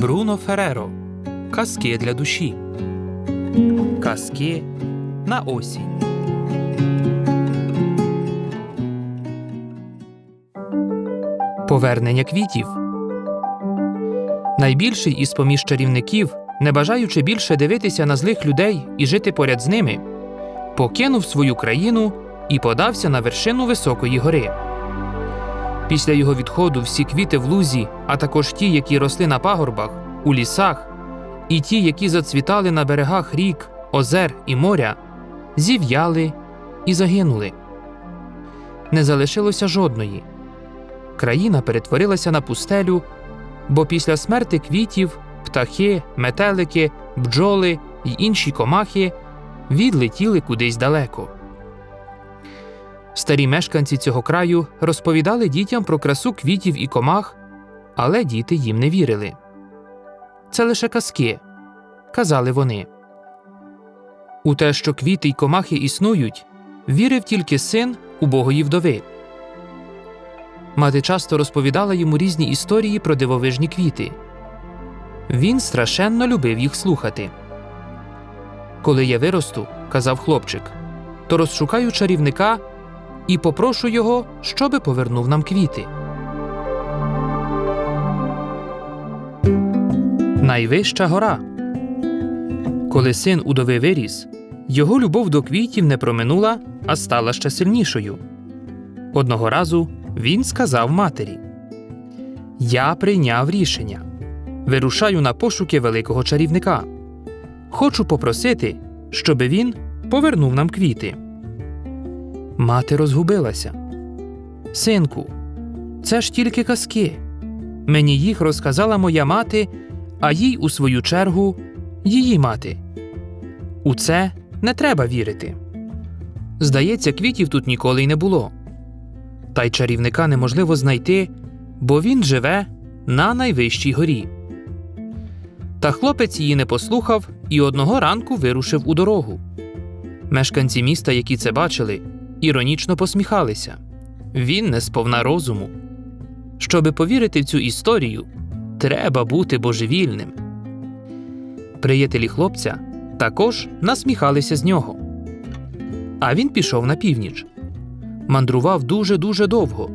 Бруно Фереро. Казки для душі. Казки на осінь. Повернення квітів. Найбільший із поміж чарівників, не бажаючи більше дивитися на злих людей і жити поряд з ними, покинув свою країну і подався на вершину високої гори. Після його відходу всі квіти в лузі, а також ті, які росли на пагорбах, у лісах, і ті, які зацвітали на берегах рік, озер і моря, зів'яли і загинули. Не залишилося жодної. Країна перетворилася на пустелю, бо після смерти квітів птахи, метелики, бджоли й інші комахи відлетіли кудись далеко. Старі мешканці цього краю розповідали дітям про красу квітів і комах, але діти їм не вірили. Це лише казки, казали вони. У те, що квіти й комахи існують, вірив тільки син убогої вдови. Мати часто розповідала йому різні історії про дивовижні квіти. Він страшенно любив їх слухати. Коли я виросту, казав хлопчик, то розшукаю чарівника і попрошу його, щоби повернув нам квіти. Найвища гора. Коли син удови виріс, його любов до квітів не проминула, а стала ще сильнішою. Одного разу він сказав матері: Я прийняв рішення. Вирушаю на пошуки великого чарівника. Хочу попросити, щоби він повернув нам квіти. Мати розгубилася. Синку, це ж тільки казки. Мені їх розказала моя мати, а їй, у свою чергу, її мати. У це не треба вірити. Здається, квітів тут ніколи й не було. Та й чарівника неможливо знайти, бо він живе на найвищій горі. Та хлопець її не послухав і одного ранку вирушив у дорогу. Мешканці міста, які це бачили, іронічно посміхалися. Він не сповна розуму. Щоби повірити в цю історію, треба бути божевільним. Приятелі хлопця також насміхалися з нього. А він пішов на північ. Мандрував дуже дуже довго.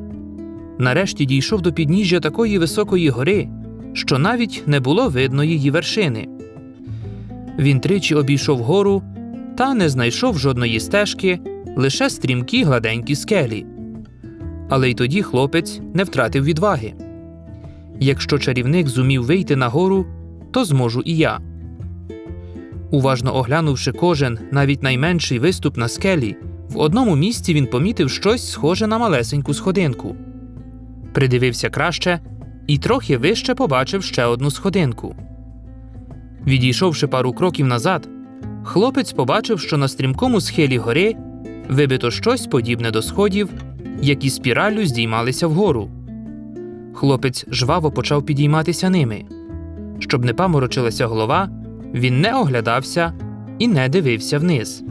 Нарешті дійшов до підніжжя такої високої гори, що навіть не було видно її вершини. Він тричі обійшов гору та не знайшов жодної стежки, лише стрімкі гладенькі скелі. Але й тоді хлопець не втратив відваги. Якщо чарівник зумів вийти на гору, то зможу і я. Уважно оглянувши кожен, навіть найменший виступ на скелі, в одному місці він помітив щось схоже на малесеньку сходинку. Придивився краще і трохи вище побачив ще одну сходинку. Відійшовши пару кроків назад, хлопець побачив, що на стрімкому схилі гори вибито щось подібне до сходів, які спіраллю здіймалися вгору. Хлопець жваво почав підійматися ними. Щоб не паморочилася голова, він не оглядався і не дивився вниз.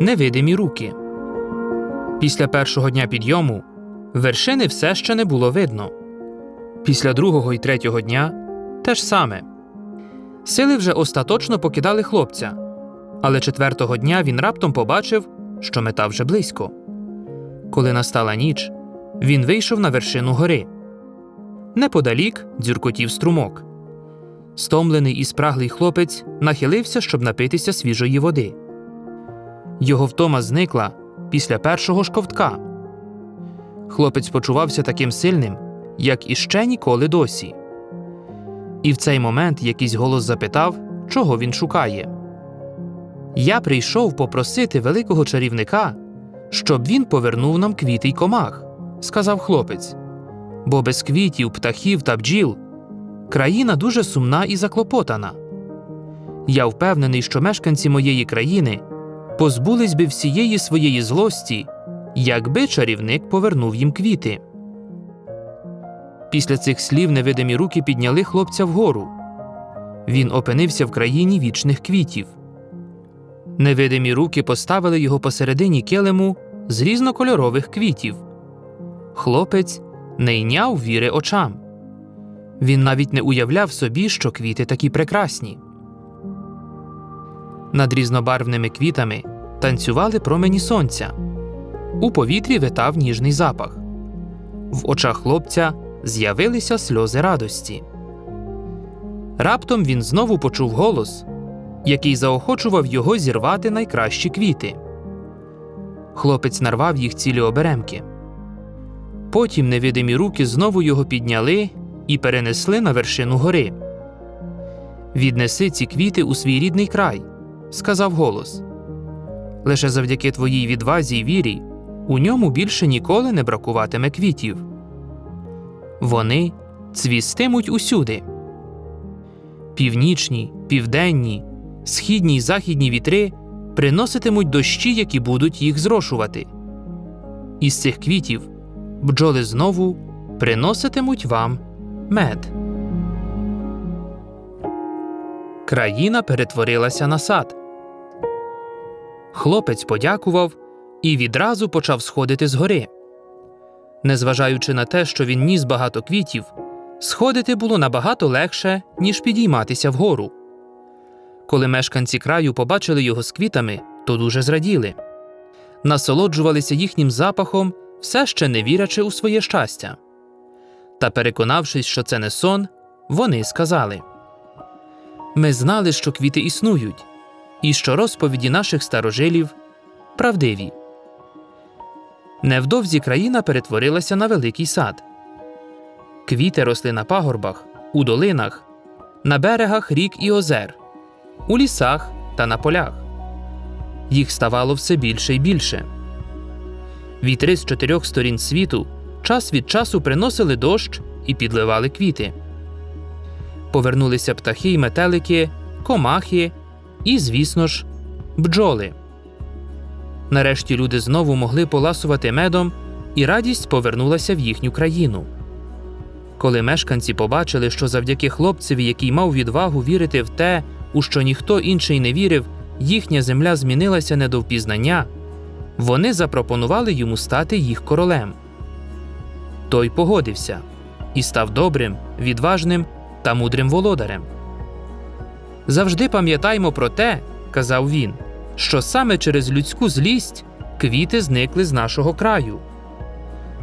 Невидимі руки. Після першого дня підйому вершини все ще не було видно. Після другого і третього дня те ж саме. Сили вже остаточно покидали хлопця, але четвертого дня він раптом побачив, що мета вже близько. Коли настала ніч, він вийшов на вершину гори. Неподалік дзюркотів струмок. Стомлений і спраглий хлопець нахилився, щоб напитися свіжої води. Його втома зникла після першого ж ковтка. Хлопець почувався таким сильним, як іще ніколи досі. І в цей момент якийсь голос запитав, чого він шукає. Я прийшов попросити великого чарівника, щоб він повернув нам квіти й комах, сказав хлопець. Бо без квітів, птахів та бджіл країна дуже сумна і заклопотана. Я впевнений, що мешканці моєї країни позбулись би всієї своєї злості, якби чарівник повернув їм квіти. Після цих слів невидимі руки підняли хлопця вгору. Він опинився в країні вічних квітів. Невидимі руки поставили його посередині килиму з різнокольорових квітів. Хлопець не йняв віри очам. Він навіть не уявляв собі, що квіти такі прекрасні. Над різнобарвними квітами танцювали промені сонця. У повітрі витав ніжний запах. В очах хлопця з'явилися сльози радості. Раптом він знову почув голос, який заохочував його зірвати найкращі квіти. Хлопець нарвав їх цілі оберемки. Потім невидимі руки знову його підняли і перенесли на вершину гори. Віднеси ці квіти у свій рідний край, сказав голос. Лише завдяки твоїй відвазі й вірі у ньому більше ніколи не бракуватиме квітів. Вони цвістимуть усюди. Північні, південні, східні й західні вітри приноситимуть дощі, які будуть їх зрошувати. Із цих квітів бджоли знову приноситимуть вам мед. Країна перетворилася на сад. Хлопець подякував і відразу почав сходити з гори. Незважаючи на те, що він ніс багато квітів, сходити було набагато легше, ніж підійматися вгору. Коли мешканці краю побачили його з квітами, то дуже зраділи. Насолоджувалися їхнім запахом, все ще не вірячи у своє щастя. Та, переконавшись, що це не сон, вони сказали Ми знали, що квіти існують, і що розповіді наших старожилів правдиві. Невдовзі країна перетворилася на великий сад. Квіти росли на пагорбах, у долинах, на берегах рік і озер, у лісах та на полях. Їх ставало все більше і більше. Вітри з чотирьох сторін світу час від часу приносили дощ і підливали квіти. Повернулися птахи й метелики, комахи і, звісно ж, бджоли. Нарешті люди знову могли поласувати медом, і радість повернулася в їхню країну. Коли мешканці побачили, що завдяки хлопцеві, який мав відвагу вірити в те, у що ніхто інший не вірив, їхня земля змінилася не до впізнання, вони запропонували йому стати їх королем. Той погодився і став добрим, відважним та мудрим володарем. Завжди пам'ятаймо про те, казав він, що саме через людську злість квіти зникли з нашого краю.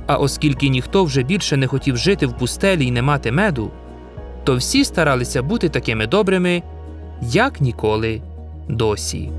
А оскільки ніхто вже більше не хотів жити в пустелі й не мати меду, то всі старалися бути такими добрими, як ніколи досі.